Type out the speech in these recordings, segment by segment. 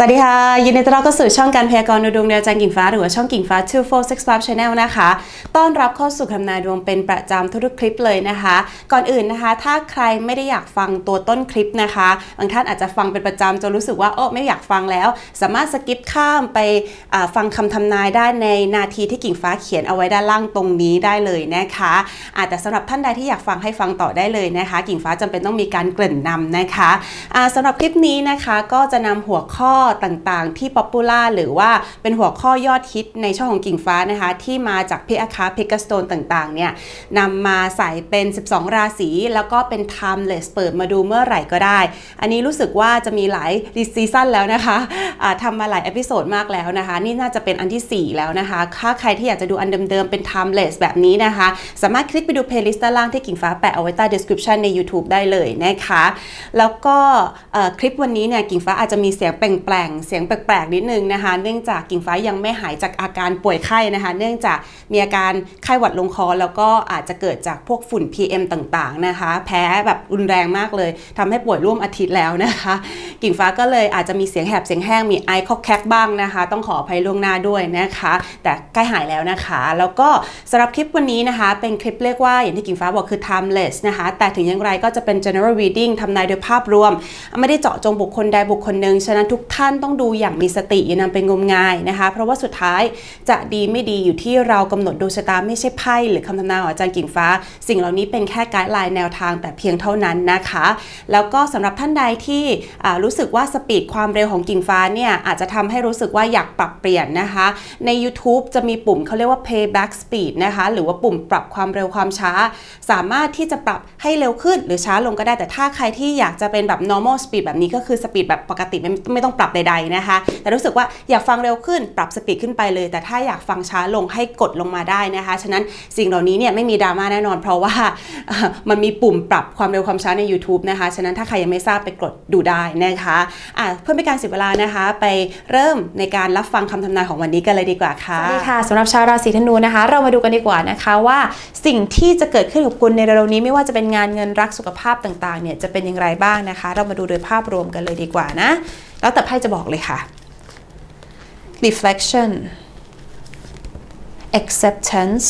สวัสดีค่ะ ยินดีต้อนรับเข้าสู่ช่องการพยากรณ์ดวงดาวจันทร์กิ่งฟ้า หรือว่าช่องกิ่งฟ้า2465 Channel นะคะ ต้อนรับเข้าสู่คำนายดวงเป็นประจำทุกๆคลิปเลยนะคะ ก่อนอื่นนะคะ ถ้าใครไม่ได้อยากฟังตัวต้นคลิปนะคะบางท่านอาจจะฟังเป็นประจำจนรู้สึกว่าโอ้ไม่อยากฟังแล้ว สามารถสกิปข้ามไปฟังคำทำนายได้ในนาทีที่กิ่งฟ้าเขียนเอาไว้ด้านล่างตรงนี้ได้เลยนะคะอาแต่สำหรับท่านใดที่อยากฟังให้ฟังต่อได้เลยนะคะ กิ่งฟ้าจำเป็นต้องมีการเกริ่นนำนะคะอ่าสำหรับคลิปนี้นะคะก็จะนำหัวข้อต่างๆ ที่ป๊อปปูล่าหรือว่าเป็นหัวข้อยอดฮิตในช่องของกิ่งฟ้านะคะที่มาจากพิอาคาพิกสโตนต่างๆเนี่ยนำมาใส่เป็น 12 ราศี แล้วก็เป็น timeless เปิดมาดูเมื่อไหร่ก็ได้ อันนี้รู้สึกว่าจะมีหลายซีซั่นแล้วนะคะอ่าทำมาหลายอพิโซดมากแล้วนะคะ นี่น่าจะเป็นอันทีสี่4 แล้วนะคะถ้าใครที่อยากจะดูอันเดิมๆเป็น timeless แบบนี้นะคะ สามารถคลิกไปดู playlist ด้านล่างที่กิ่งฟ้าแปะเอาไว้ใต้ description ใน YouTube ได้เลยนะคะ แล้วก็คลิปวันนี้เนี่ยกิ่งฟ้าอาจจะมีเสียงแปลงๆเสียงแปลกๆนิดนึงนะคะ เนื่องจากกิ่งฟ้ายังไม่หายจากอาการป่วยไข้นะคะ เนื่องจากมีอาการไข้หวัดลงคอ แล้วก็อาจจะเกิดจากพวกฝุ่น PM ต่างๆนะคะ แพ้แบบรุนแรงมากเลยทำให้ป่วยร่วมอาทิตย์แล้วนะคะ กิ่งฟ้าก็เลยอาจจะมีเสียงแหบเสียงแห้งมีไอคอกแคกบ้างนะคะ ต้องขออภัยล่วงหน้าด้วยนะคะ แต่ใกล้หายแล้วนะคะ แล้วก็สำหรับคลิปวันนี้นะคะ เป็นคลิปเรียกว่าอย่างที่กิ่งฟ้าบอกคือ timeless นะคะ แต่ถึงอย่างไรก็จะเป็น general reading ทำนายโดยภาพรวม ไม่ได้เจาะจงบุคคลใดบุคคลหนึ่งฉะนั้นทุกท่านานต้องดูอย่างมีสติอย่านำไปงมงายนะคะ เพราะว่าสุดท้ายจะดีไม่ดีอยู่ที่เรากำหนดดวงชะตาไม่ใช่ไพ่หรือคำทำนายของอาจารย์กิ่งฟ้า สิ่งเหล่านี้เป็นแค่ไกด์ไลน์แนวทางแต่เพียงเท่านั้นนะคะ แล้วก็สำหรับท่านใดที่รู้สึกว่าสปีดความเร็วของกิ่งฟ้าเนี่ยอาจจะทำให้รู้สึกว่าอยากปรับเปลี่ยนนะคะ ใน YouTube จะมีปุ่มเขาเรียกว่า playback speed นะคะหรือว่าปุ่มปรับความเร็วความช้า สามารถที่จะปรับให้เร็วขึ้นหรือช้าลงก็ได้แต่ถ้าใครที่อยากจะเป็นแบบ normal speed แบบนี้ก็คือสปีดแบบปกติไม่ไม่ต้องปรับใดๆนะคะ แต่รู้สึกว่าอยากฟังเร็วขึ้นปรับสปีดขึ้นไปเลย แต่ถ้าอยากฟังช้าลงให้กดลงมาได้นะคะ ฉะนั้นสิ่งเหล่านี้เนี่ยไม่มีดราม่าแน่นอน เพราะว่ามันมีปุ่มปรับความเร็วความช้าใน YouTube นะคะ ฉะนั้นถ้าใครยังไม่ทราบไปกดดูได้นะคะะเพื่อไม่การเสียเวลานะคะ ไปเริ่มในการรับฟังคำทำนายของวันนี้กันเลยดีกว่าค่ะสวัสดีค่ะสำหรับชาวราศีธนูนะคะ เรามาดูกันดีกว่านะคะว่าสิ่งที่จะเกิดขึ้นกับคุณในเร็วนี้ไม่ว่าจะเป็นงานเงินรักสุขภาพต่างๆเนี่ยจะเป็นอย่างไรบ้างนะคะ เรามาดูโดยภาพรวมกันเลยดีกว่านะ แล้วแต่ไพ่จะบอกเลยค่ะ reflection acceptance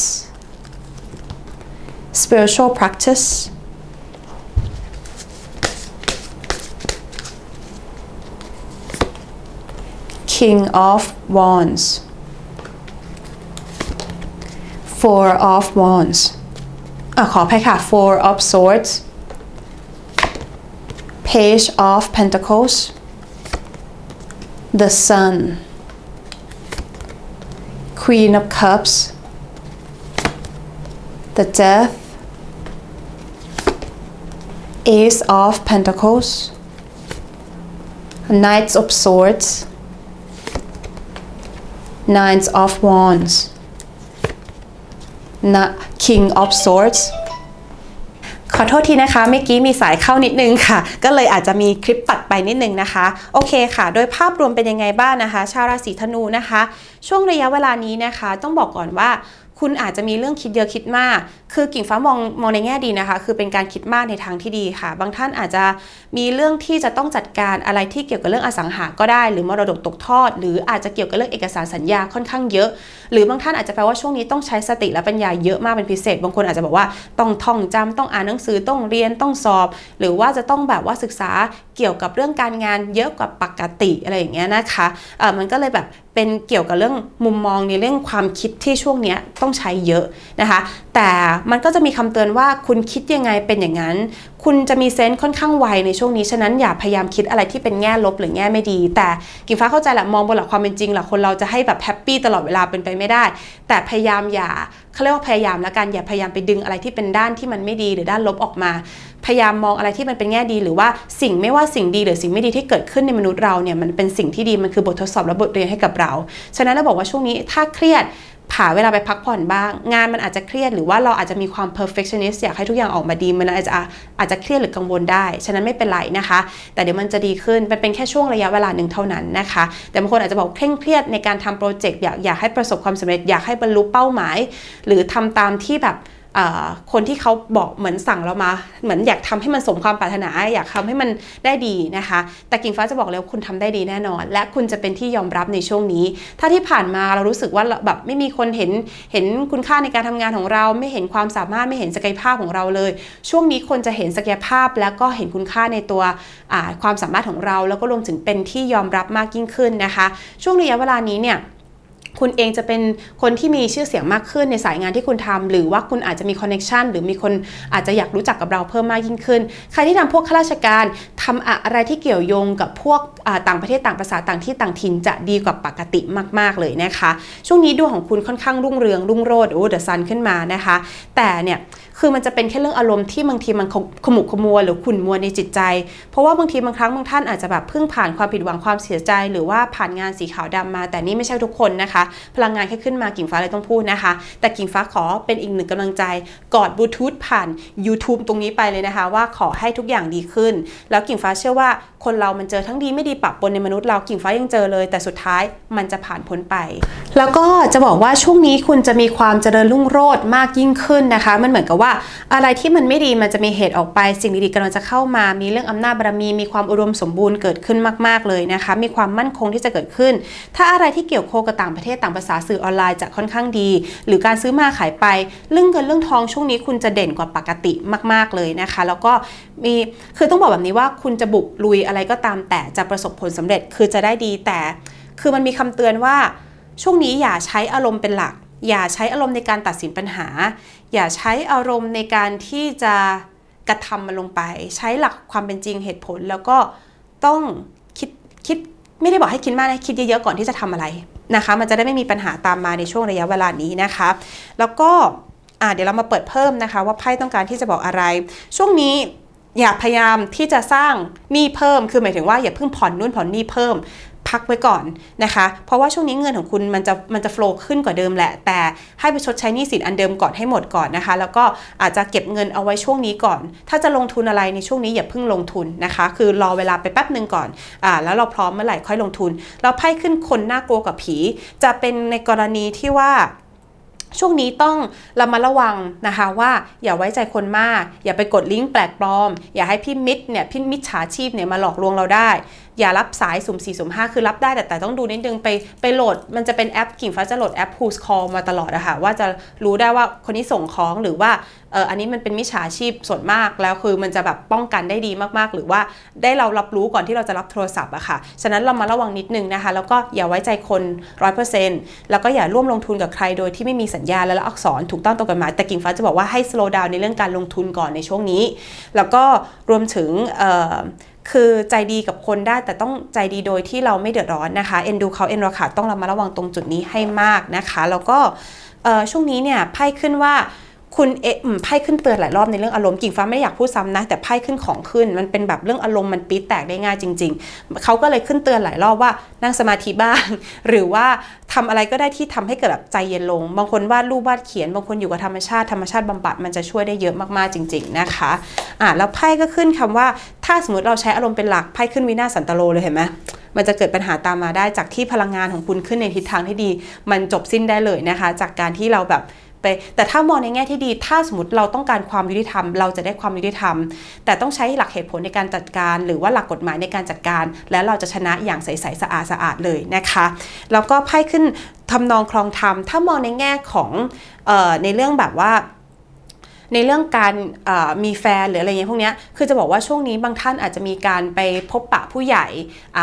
spiritual practice king of wands four of wands อะขออภัยค่ะ four of swords page of pentacles the sun queen of cups the death ace of pentacles knights of swords nines of wands Na- King of Swords ขอโทษทีนะคะเมื่อกี้มีสายเข้านิดนึงค่ะ ก็เลยอาจจะมีคลิปตัดไปนิดนึงนะคะ โอเคค่ะ โดยภาพรวมเป็นยังไงบ้างนะคะ ชาวราศีธนูนะคะ ช่วงระยะเวลานี้นะคะ ต้องบอกก่อนว่า คุณอาจจะมีเรื่องคิดเยอะคิดมาก คือกิ่งฟ้ามองมองในแง่ดีนะคะ คือเป็นการคิดมากในทางที่ดีค่ะ บางท่านอาจจะมีเรื่องที่จะต้องจัดการอะไรที่เกี่ยวกับเรื่องอสังหาก็ได้ หรือมรดกตกทอด หรืออาจจะเกี่ยวกับเรื่องเอกสารสัญญาค่อนข้างเยอะ หรือบางท่านอาจจะแปลว่าช่วงนี้ต้องใช้สติและปัญญาเยอะมากเป็นพิเศษ บางคนอาจจะบอกว่าต้องท่องจำต้องอ่านหนังสือต้องเรียนต้องสอบ หรือว่าจะต้องแบบว่าศึกษาเกี่ยวกับเรื่องการงานเยอะกว่าปกติอะไรอย่างเงี้ยนะคะเออมันก็เลยแบบเป็นเกี่ยวกับเรื่องมุมมองในเรื่องความคิดที่ช่วงเนี้ยต้ององใช้เยอะนะคะ แต่มันก็จะมีคำเตือนว่าคุณคิดยังไงเป็นอย่างนั้น คุณจะมีเซนส์ค่อนข้างไวในช่วงนี้ ฉะนั้นอย่าพยายามคิดอะไรที่เป็นแง่ลบหรือแง่ไม่ดี แต่กิ่งฟ้าเข้าใจแหละมองบนหลักความเป็นจริงแหละคนเราจะให้แบบแฮปปี้ตลอดเวลาเป็นไปไม่ได้ แต่พยายามอย่าเขาเรียกว่าพยายามแล้วกันอย่าพยายามไปดึงอะไรที่เป็นด้านที่มันไม่ดีหรือด้านลบออกมา พยายามมองอะไรที่มันเป็นแง่ดี หรือว่าสิ่งไม่ว่าสิ่งดีหรือสิ่งไม่ดีที่เกิดขึ้นในมนุษย์เราเนี่ยมันเป็นสิ่งที่ดีมันคือบททดสอบและบทเรียนให้กับเรา ฉะนั้นเราบอกว่าช่วงนี้ถ้าเครียด ผ่าเวลาไปพักผ่อนบ้าง งานมันอาจจะเครียดหรือว่าเราอาจจะมีความ perfectionist อยากให้ทุกอย่างออกมาดีมันอาจจะอาจจะเครียดหรือกังวลได้ ฉะนั้นไม่เป็นไรนะคะ แต่เดี๋ยวมันจะดีขึ้นมันเป็นแค่ช่วงระยะเวลาหนึ่งเท่านั้นนะคะ แต่บางคนอาจจะบอกเคร่งเครียดในการทำโปรเจกต์อยากอยากให้ประสบความสำเร็จอยากให้บรรลุเป้าหมาย หรือทำตามที่แบบ คนที่เขาบอกเหมือนสั่งเรามา เหมือนอยากทำให้มันสมความปรารถนา อยากทำให้มันได้ดีนะคะ แต่กิ่งฟ้าจะบอกเลยว่าคุณทำได้ดีแน่นอน และคุณจะเป็นที่ยอมรับในช่วงนี้ ถ้าที่ผ่านมาเรารู้สึกว่าแบบไม่มีคนเห็นเห็นคุณค่าในการทำงานของเรา ไม่เห็นความสามารถไม่เห็นศักยภาพของเราเลย ช่วงนี้คนจะเห็นศักยภาพ แล้วก็เห็นคุณค่าในตัวความสามารถของเรา แล้วก็รวมถึงเป็นที่ยอมรับมากยิ่งขึ้นนะคะ ช่วงระยะเวลานี้เนี่ย คุณเองจะเป็นคนที่มีชื่อเสียงมากขึ้นในสายงานที่คุณทำหรือว่าคุณอาจจะมีคอนเน็ชันหรือมีคนอาจจะอยากรู้จักกับเราเพิ่มมากยิ่งขึ้น ใครที่ทำพวกข้าราชการทำอะไรที่เกี่ยวโยงกับพวกต่างประเทศต่างภาษาต่างที่ต่างถิ่นจะดีกว่าปกติมาก ๆ เลยนะคะ ช่วงนี้ดวงของคุณค่อนข้างรุ่งเรืองรุ่งโรจน์โอ้เดอะซันขึ้นมานะคะ แต่เนี่ย คือมันจะเป็นแค่เรื่องอารมณ์ที่บางทีมันขมุกขมัวหรือขุ่นมัวในจิตใจ เพราะว่าบางทีบางครั้งบางท่านอาจจะแบบเพิ่งผ่านความผิดหวังความเสียใจ หรือว่าผ่านงานสีขาวดำมา แต่นี่ไม่ใช่ทุกคนนะคะ พลังงานแค่ขึ้นมากิ่งฟ้าเลยต้องพูดนะคะ แต่กิ่งฟ้าขอเป็นอีกหนึ่งกำลังใจกอดบลูทูธผ่าน YouTube ตรงนี้ไปเลยนะคะ ว่าขอให้ทุกอย่างดีขึ้น แล้วกิ่งฟ้าเชื่อว่าคนเรามันเจอทั้งดีไม่ดีปะปนในมนุษย์เรากิ่งฟ้ายังเจอเลย แต่สุดท้ายมันจะผ่านพ้นไป แล้วก็จะบอกว่าช่วงนี้คุณจะมีความเจริญรุ่งโรจน์มากยิ่งขึ้นนะคะ มันเหมือนกับว่าอะไรที่มันไม่ดีมันจะมีเหตุออกไป สิ่งดีๆกำลังจะเข้ามา มีเรื่องอำนาจบารมี มีความอุดมสมบูรณ์เกิดขึ้นมากๆเลยนะคะ มีความมั่นคงที่จะเกิดขึ้น ถ้าอะไรที่เกี่ยวโคกับต่างประเทศต่างภาษาสื่อออนไลน์จะค่อนข้างดี หรือการซื้อมาขายไป เรื่องเงินเรื่องทองช่วงนี้คุณจะเด่นกว่าปกติมาก ๆเลยนะคะ แล้วก็มีคือต้องบอกแบบนี้ว่าคุณจะบุกลุยอะไรก็ตามแต่จะประสบผลสำเร็จคือจะได้ดีแต่ คือมันมีคำเตือนว่าช่วงนี้อย่าใช้อารมณ์เป็นหลัก อย่าใช้อารมณ์ในการตัดสินปัญหา อย่าใช้อารมณ์ในการที่จะกระทำมันลงไป ใช้หลักความเป็นจริงเหตุผล แล้วก็ต้องคิดคิดไม่ได้บอกให้คิดมากนะคิดเยอะๆก่อนที่จะทำอะไรนะคะ มันจะได้ไม่มีปัญหาตามมาในช่วงระยะเวลานี้นะคะ แล้วก็เดี๋ยวเรามาเปิดเพิ่มนะคะ ว่าไพ่ต้องการที่จะบอกอะไร ช่วงนี้อย่าพยายามที่จะสร้างหนี้เพิ่ม คือหมายถึงว่าอย่าเพิ่งผ่อนนู่นผ่อนนี่เพิ่ม พักไว้ก่อนนะคะ เพราะว่าช่วงนี้เงินของคุณมันจะมันจะโฟล์ขึ้นกว่าเดิมแหละ แต่ให้ไปชดใช้หนี้สินอันเดิมก่อนให้หมดก่อนนะคะ แล้วก็อาจจะเก็บเงินเอาไว้ช่วงนี้ก่อน ถ้าจะลงทุนอะไรในช่วงนี้อย่าเพิ่งลงทุนนะคะ คือรอเวลาไปแป๊บหนึ่งก่อนอ่าแล้วเราพร้อมเมื่อไหร่ค่อยลงทุน เราไพ่ขึ้นคนน่ากลัวกับผี จะเป็นในกรณีที่ว่า ช่วงนี้ต้องระมัดระวังนะคะว่าอย่าไว้ใจคนมาก อย่าไปกดลิงก์แปลกปลอม อย่าให้พี่มิดเนี่ยพี่มิดฉาชีพเนี่ยมาหลอกลวงเราได้ อย่ารับสายสุ่ม4สุ่ม5คือรับได้แต่แต่ต้องดูนิดนึงไปไปโหลด มันจะเป็นแอปกิ่งฟ้าจะโหลดแอป Who's Call มาตลอดอะค่ะว่าจะรู้ได้ว่าคนนี้ส่งของหรือว่าเอออันนี้มันเป็นมิจฉาชีพส่วนมากแล้วคือมันจะแบบป้องกันได้ดีมากๆ หรือว่าได้เรารับรู้ก่อนที่เราจะรับโทรศัพท์อะค่ะ ฉะนั้นเรามาระวังนิดนึงนะคะ แล้วก็อย่าไว้ใจคน 100%แล้วก็อย่าร่วมลงทุนกับใครโดยที่ไม่มีสัญญาและอักษรถูกต้องตามกฎหมาย แต่กิ่งฟ้าจะบอกว่าให้ slow down ในเรื่องการลงทุนก่อนในช่วงนี้ แล้วก็รวมถึงคือใจดีกับคนได้แต่ต้องใจดีโดยที่เราไม่เดือดร้อนนะคะ เอ็นดูเขาเอ็นราขาต้องเระมัดระวังตรงจุดนี้ให้มากนะคะ แล้วก็ช่วงนี้เนี่ยไพ่ขึ้นว่า คุณเอะอืมไพ่ขึ้นเตือนหลายรอบในเรื่องอารมณ์กิ่งฟ้าไม่อยากพูดซ้ำนะ แต่ไพ่ขึ้นของขึ้น มันเป็นแบบเรื่องอารมณ์มันปี๊ดแตกได้ง่ายจริง ๆเขาก็เลยขึ้นเตือนหลายรอบว่านั่งสมาธิบ้าง หรือว่าทำอะไรก็ได้ที่ทำให้เกิดแบบใจเย็นลง บางคนวาดรูปวาดเขียน บางคนอยู่กับธรรมชาติธรรมชาติบำบัดมันจะช่วยได้เยอะมากๆจริง ๆนะคะอ่าแล้วไพ่ก็ขึ้นคำว่า ถ้าสมมติเราใช้อารมณ์เป็นหลักไพ่ขึ้นวินาสันตโลเลยเห็นไหมมันจะเกิดปัญหาตามมาได้จากที่พลังงานของคุณขึ้นในทิศทางที่ดี มันจบสิ้นได้เลยนะคะ จากการที่เราแบบ ไปแต่ถ้ามองในแง่ที่ดี ถ้าสมมติเราต้องการความยุติธรรม เราจะได้ความยุติธรรม แต่ต้องใช้หลักเหตุผลในการจัดการ หรือว่าหลักกฎหมายในการจัดการ แล้วเราจะชนะอย่างใสๆสะอาดสะอาดๆเลยนะคะแล้วก็ไพ่ขึ้นทำนองคลองธรรมถ้ามองในแง่ของออในเรื่องแบบว่า ในเรื่องการมีแฟนหรืออะไรเงี้ยพวกเนี้ยคือจะบอกว่าช่วงนี้บางท่านอาจจะมีการไปพบปะผู้ใหญ่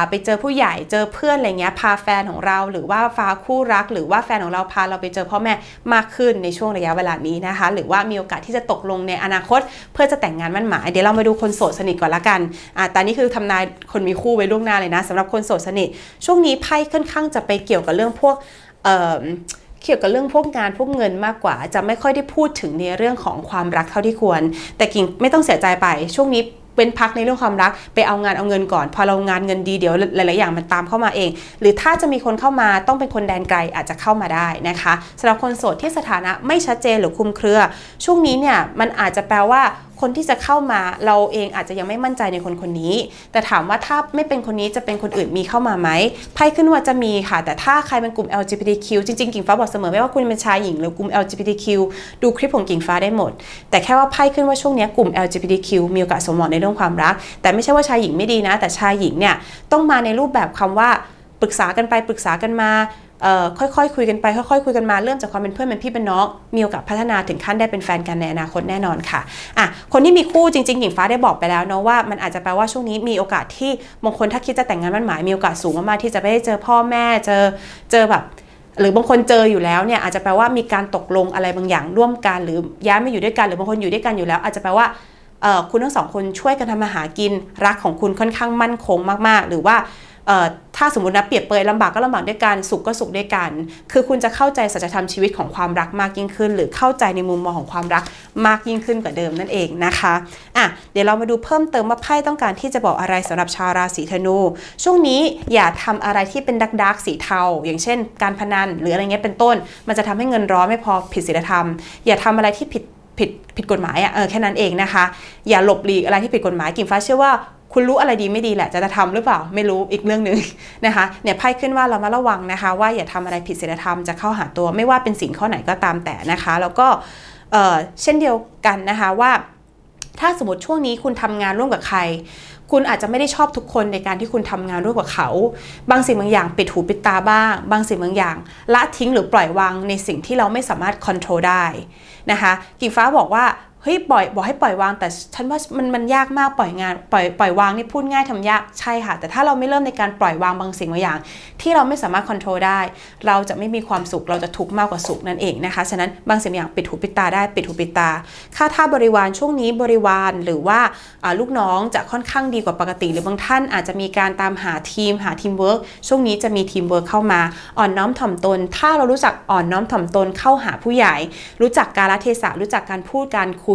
ไปเจอผู้ใหญ่เจอเพื่อนอะไรเงี้ยพาแฟนของเราหรือว่าพาคู่รัก หรือว่าแฟนของเราพาเราไปเจอพ่อแม่มากขึ้นในช่วงระยะเวลานี้นะคะ หรือว่ามีโอกาสที่จะตกลงในอนาคต เพื่อจะแต่งงานมั่นหมายเดี๋ยวเรามาดูคนโสดสนิทก่อนละกันอ่าแต่นี่คือทำนายคนมีคู่ไว้ล่วงหน้าเลยนะสำหรับคนโสดสนิท ช่วงนี้ไพ่ค่อนข้างจะไปเกี่ยวกับเรื่องพวกเอ่อ เกี่ยวกับเรื่องพวกงานพวกเงินมากกว่า จะไม่ค่อยได้พูดถึงในเรื่องของความรักเท่าที่ควร แต่กิ่งไม่ต้องเสียใจไปช่วงนี้เป็นพักในเรื่องความรักไปเอางานเอาเงินก่อน พอเรางานเงินดีเดี๋ยวหลาย ๆ อย่างมันตามเข้ามาเอง หรือถ้าจะมีคนเข้ามาต้องเป็นคนแดนไกลอาจจะเข้ามาได้นะคะสำหรับคนโสดที่สถานะไม่ชัดเจนหรือคุมเครือ ช่วงนี้เนี่ยมันอาจจะแปลว่า คนที่จะเข้ามาเราเองอาจจะยังไม่มั่นใจในคนคนนี้ แต่ถามว่าถ้าไม่เป็นคนนี้จะเป็นคนอื่นมีเข้ามาไหมไพ่ขึ้นว่าจะมีค่ะ แต่ถ้าใครเป็นกลุ่ม LGBTQ จริงๆกิ่งฟ้าบอกเสมอไม่ว่าคุณเป็นชายหญิงหรือกลุ่ม LGBTQ ดูคลิปของกิ่งฟ้าได้หมด แต่แค่ว่าไพ่ขึ้นว่าช่วงนี้กลุ่ม LGBTQ มีโอกาสสมหวังในเรื่องความรัก แต่ไม่ใช่ว่าชายหญิงไม่ดีนะ แต่ชายหญิงเนี่ยต้องมาในรูปแบบคำว่าปรึกษากันไปปรึกษากันมา ค่อยๆคุยกันไปค่อยๆคุยกันมาเริ่มจากความเป็นเพื่อนเป็นพี่เป็นน้องมีโอกาสพัฒนาถึงขั้นได้เป็นแฟนกันในอนาคตแน่นอนค่ะอะคนที่มีคู่จริงๆหญิงฟ้าได้บอกไปแล้วเนาะว่ามันอาจจะแปลว่าช่วงนี้มีโอกาสที่บางคนถ้าคิดจะแต่งงานมั่นหมายมีโอกาสสูงมากๆที่จะไม่ได้เจอพ่อแม่เจอเจอแบบหรือบางคนเจออยู่แล้วเนี่ยอาจจะแปลว่ามีการตกลงอะไรบางอย่างร่วมกัน หรือย้ายมาอยู่ด้วยกันหรือบางคนอยู่ด้วยกันอยู่แล้ว อาจจะแปลว่า คุณทั้งสองคนช่วยกันทำมาหากินรักของคุณค่อนข้างมั่นคงมาก ๆ หรือว่าถ้าสมมตินะเปรียบเปยลำบากก็ลำบากด้วยกันสุขก็สุขด้วยกัน คือคุณจะเข้าใจสัจธรรมชีวิตของความรักมากยิ่งขึ้น หรือเข้าใจในมุมมองของความรักมากยิ่งขึ้นกว่าเดิมนั่นเองนะคะอะเดี๋ยวเรามาดูเพิ่มเติมว่าไพ่ต้องการที่จะบอกอะไรสำหรับชาวราศีธนู ช่วงนี้อย่าทำอะไรที่เป็นดักดักสีเทา อย่างเช่น การพนันหรืออะไรเงี้ยเป็นต้น มันจะทำให้เงินร้อนไม่พอผิดศีลธรรม อย่าทำอะไรที่ผิด ผิดผิดกฎหมายอะเออแค่นั้นเองนะคะ อย่าหลบหลีกอะไรที่ผิดกฎหมายกิ่งฟ้าเชื่อว่าคุณรู้อะไรดีไม่ดีแหละจะจะทำหรือเปล่าไม่รู้อีกเรื่องหนึ่งนะคะเนี่ยไพ่ขึ้นว่าเรามาระวังนะคะ ว่าอย่าทำอะไรผิดศีลธรรมจะเข้าหาตัวไม่ว่าเป็นสิ่งข้อไหนก็ตามแต่นะคะ แล้วก็เออเช่นเดียวกันนะคะว่า ถ้าสมมติช่วงนี้คุณทำงานร่วมกับใคร คุณอาจจะไม่ได้ชอบทุกคนในการที่คุณทำงานร่วมกับเขา บางสิ่งบางอย่างปิดหูปิดตาบ้าง บางสิ่งบางอย่างละทิ้งหรือปล่อยวางในสิ่งที่เราไม่สามารถควบคุมได้นะคะกิ่งฟ้าบอกว่า เฮ้ยปล่อยบอกให้ปล่อยวาง แต่ฉันว่ามันมันยากมากปล่อยงานปล่อยปล่อยวางนี่พูดง่ายทำยากใช่ค่ะ แต่ถ้าเราไม่เริ่มในการปล่อยวางบางสิ่งบางอย่าง ที่เราไม่สามารถควบคุมได้ เราจะไม่มีความสุขเราจะทุกข์มากกว่าสุขนั่นเองนะคะฉะนั้นบางสิ่งบางอย่างปิดหูปิดตาได้ปิดหูปิดตา ค่าท่าบริวารช่วงนี้บริวารหรือว่าลูกน้องจะค่อนข้างดีกว่าปกติ หรือบางท่านอาจจะมีการตามหาทีมหาทีมเวิร์กช่วงนี้จะมีทีมเวิร์กเข้ามาอ่อนน้อมถ่อมตน ถ้าเรารู้จักอ่อนน้อมถ่อมตนเข้าหาผู้ใหญ่ รู้จักกาลเทศะรู้จักการพูดการคุย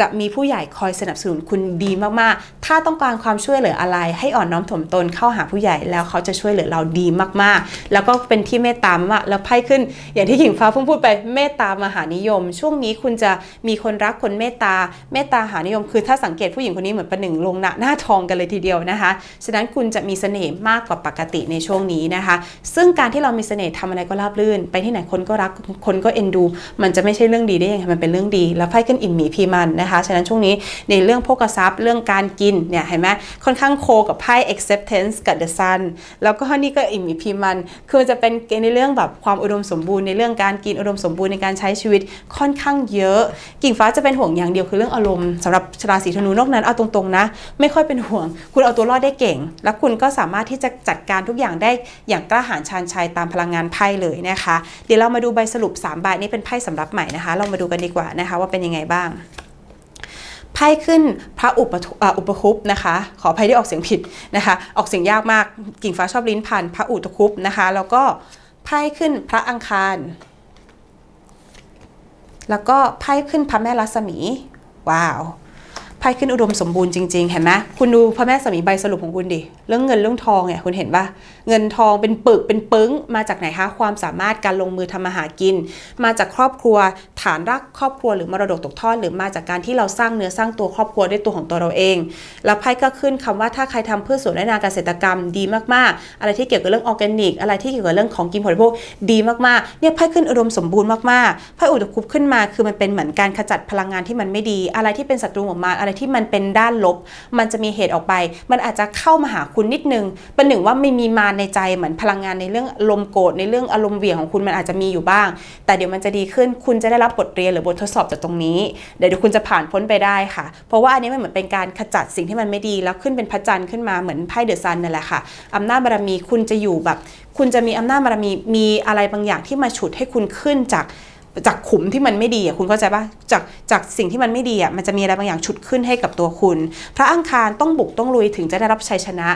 จะมีผู้ใหญ่คอยสนับสนุนคุณดีมากๆ ถ้าต้องการความช่วยเหลืออะไร ให้อ่อนน้อมถ่อมตนเข้าหาผู้ใหญ่แล้วเขาจะช่วยเหลือเราดีมากๆ แล้วก็เป็นที่เมตตามากแล้วไพ่ขึ้น อย่างที่หญิงฟ้าเพิ่งพูดไปเมตตามหานิยม ช่วงนี้คุณจะมีคนรักคนเมตตาเมตตาหานิยม คือถ้าสังเกตผู้หญิงคนนี้เหมือนประหนึ่งลงหน้าหน้าทองกันเลยทีเดียวนะคะฉะนั้นคุณจะมีเสน่ห์มากกว่าปกติในช่วงนี้นะคะ ซึ่งการที่เรามีเสน่ห์ทำอะไรก็ราบรื่น ไปที่ไหนคนก็รักคนก็เอ็นดู มันจะไม่ใช่เรื่องดีได้ยังไงมันเป็นเรื่องดี แล้วไพ่ขึ้นอิ่มหมีพีมันนะคะ ฉะนั้นช่วงนี้ในเรื่องโภคทรัพย์เรื่องการกินเนี่ยเห็นไหมค่อนข้างโคกับไพ่ acceptance กับ the sun แล้วก็นี่ก็อิมีพีมันคือจะเป็นในเรื่องแบบความอุดมสมบูรณ์ในเรื่องการกินอุดมสมบูรณ์ในการใช้ชีวิตค่อนข้างเยอะ กิ่งฟ้าจะเป็นห่วงอย่างเดียวคือเรื่องอารมณ์สำหรับราศีธนูนอกนั้นเอาตรงๆนะ ไม่ค่อยเป็นห่วง คุณเอาตัวรอดได้เก่ง แล้วคุณก็สามารถที่จะจัดการทุกอย่างได้อย่างกล้าหาญชาญชัยตามพลังงานไพ่เลยนะคะ เดี๋ยวเรามาดูใบสรุป3ใบนี้เป็นไพ่สำรับใหม่นะคะ เรามาดูกันดีกว่านะคะว่าเป็นยังไงบ้าง ไพ่ขึ้นพระอุปอุปคุปนะคะ ขออภัยที่ออกเสียงผิดนะคะ ออกเสียงยากมากกิ่งฟ้าชอบลิ้นพันพระอุตคุปนะคะ แล้วก็ไพ่ขึ้นพระอังคาร แล้วก็ไพ่ขึ้นพระแม่รัศมี ว้าว ไพ่ขึ้นอุดมสมบูรณ์จริงๆ เห็นไหมคุณดูพระแม่รัศมีใบสรุปของคุณดิ เรื่องเงินเรื่องทองเนี่ยคุณเห็นปะเงินทองเป็นปึกเป็นปึ้ง มาจากไหนคะความสามารถการลงมือทำมาหากิน มาจากครอบครัวฐานรักครอบครัวหรือมรดกตกทอดหรือมาจากการที่เราสร้างเนื้อสร้างตัวครอบครัวด้วยตัวของตัวเราเอง แล้วไพ่ก็ขึ้นคำว่าถ้าใครทำเพื่อสวนและนาเกษตรกรรมดีมากๆ อะไรที่เกี่ยวกับเรื่องออร์แกนิก อะไรที่เกี่ยวกับเรื่องของกินผลิตภัณฑ์ดีมากๆเนี่ยไพ่ขึ้นอุดมสมบูรณ์มากๆไพ่อุดมคุปขึ้นมาคือมันเป็นเหมือนการขจัดพลังงานที่มันไม่ดี อะไรที่เป็นศัตรูของมันอะไรที่มันเป็นด้านลบ มันจะมีเหตุออกไป มันอาจจะเข้ามาหาคุณนิดนึงเป็นหนึ่งว่าไม่มีมาในใจเหมือนพลังงานในเรื่องลมโกรธในเรื่องอารมณ์เหวี่ยงของคุณมันอาจจะมีอยู่บ้าง แต่เดี๋ยวมันจะดีขึ้นคุณจะได้รับบทเรียนหรือบททดสอบจากตรงนี้ เดี๋ยวคุณจะผ่านพ้นไปได้ค่ะ เพราะว่าอันนี้มันเหมือนเป็นการขจัดสิ่งที่มันไม่ดีแล้วขึ้นเป็นพระจันทร์ขึ้นมาเหมือนไพ่เดอะซันนั่นแหละค่ะอำนาจบารมีคุณจะอยู่แบบ คุณจะมีอำนาจบารมีมีอะไรบางอย่างที่มาฉุดให้คุณขึ้นจาก จากขุมที่มันไม่ดีอะคุณเข้าใจปะจากจากสิ่งที่มันไม่ดีอะมันจะมีอะไรบางอย่างฉุดขึ้นให้กับตัวคุณ พระอังคารต้องบุกต้องลุยถึงจะได้รับชัยชนะ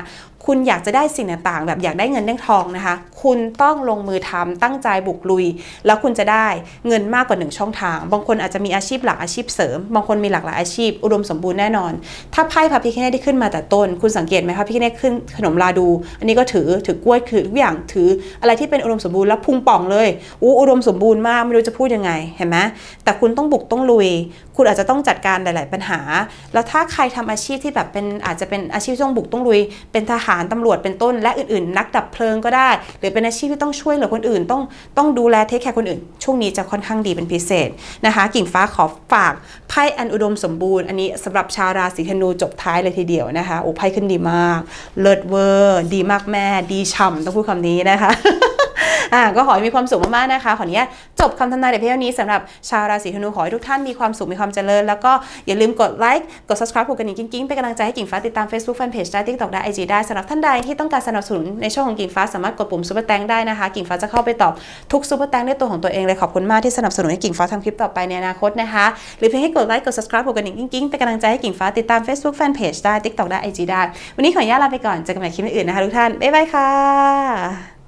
คุณอยากจะได้สิ่งต่างๆ แบบอยากได้เงินได้ทองนะคะ คุณต้องลงมือทำตั้งใจบุกลุย แล้วคุณจะได้เงินมากกว่าหนึ่งช่องทาง บางคนอาจจะมีอาชีพหลักอาชีพเสริม บางคนมีหลากหลายอาชีพ อุดมสมบูรณ์แน่นอน ถ้าไพ่พระพิคเนตได้ขึ้นมาแต่ต้น คุณสังเกตไหมคะพิคเนตขึ้นขนมลาดู อันนี้ก็ถือถือกล้วยถือทุกอย่างถืออะไรที่เป็นอุดมสมบูรณ์แล้วพุงป่องเลยอู้อุดมสมบูรณ์มากไม่รู้จะพูดยังไงเห็นไหมแต่คุณต้องบุกต้องลุย คุณอาจจะต้องจัดการหลาย ๆ ปัญหา แล้วถ้าใครทำอาชีพที่แบบเป็นอาจจะเป็นอาชีพต้องบุกต้องลุยเป็นทหารตำรวจเป็นต้น และอื่นๆ นักดับเพลิงก็ได้ หรือเป็นอาชีพที่ต้องช่วยเหลือคนอื่น ต้องต้องดูแลเทคแคร์คนอื่น ช่วงนี้จะค่อนข้างดีเป็นพิเศษนะคะ กิ่งฟ้าขอฝากไพ่อันอุดมสมบูรณ์อันนี้สำหรับชาวราศีธนูจบท้ายเลยทีเดียวนะคะโอ้ไพ่ขึ้นดีมาก เลิศเวอร์ ดีมากแม่ ดีฉ่ำต้องพูดคำนี้นะคะ อ่าก็ขอให้มีความสุขมากๆนะคะขออนุญาตจบคำทำนายแต่เพียงนี้สำหรับชาวราศีธนูขอให้ทุกท่านมีความสุขมีความเจริญ แล้วก็อย่าลืมกดไลค์กด subscribe กดกระดิ่งกิ๊งๆเป็นกำลังใจให้กิ่งฟ้าติดตาม Facebook Fanpage ได้ TikTok ได้ IG ได้สำหรับท่านใดที่ต้องการสนับสนุนในช่องของกิ่งฟ้าสามารถกดปุ่มซุปเปอร์แตงได้นะคะ กิ่งฟ้าจะเข้าไปตอบทุกซุปเปอร์แตงด้วยตัวของตัวเองเลยขอบคุณมากที่สนับสนุนให้กิ่งฟ้าทำคลิปต่อไปในอนาคตนะคะหรือเพียงให้กดไลค์กด subscribe กดกระดิ่งกิ๊งๆเป็นกำลังใจให้กิ่งฟ้าติดตาม Facebook Fanpage ได้ TikTok ได้ IG ได้ วันนี้ขออนุญาตลาไปก่อนเจอกันใหม่คลิปอื่นนะคะทุกท่านบ๊ายบายค่ะ